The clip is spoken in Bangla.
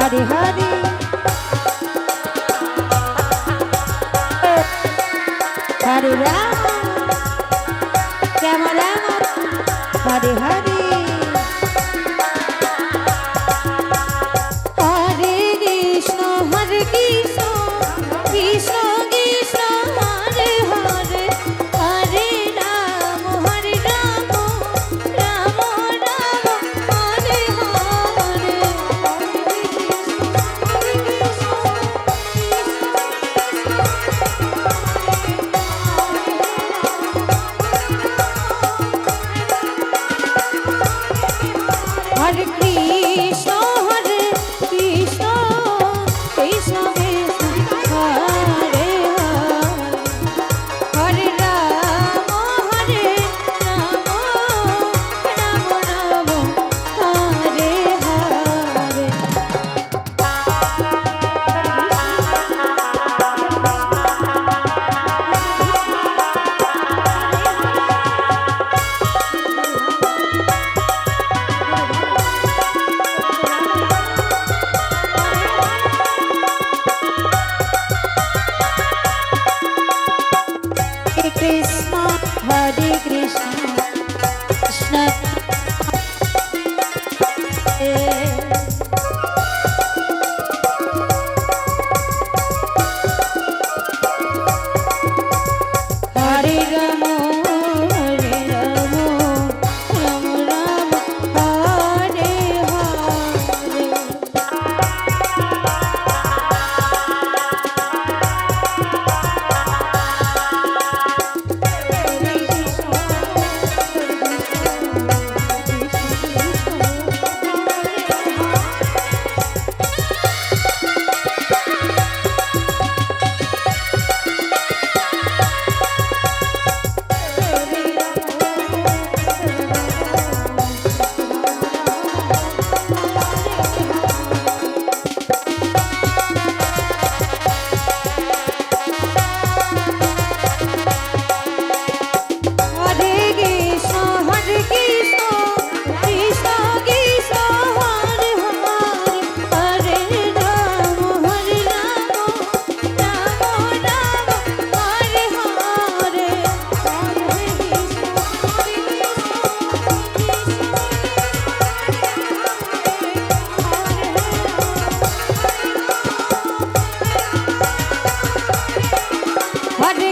হরে হরে। হরে রাম রাম রাম? হরে হরে। Hare ঘরে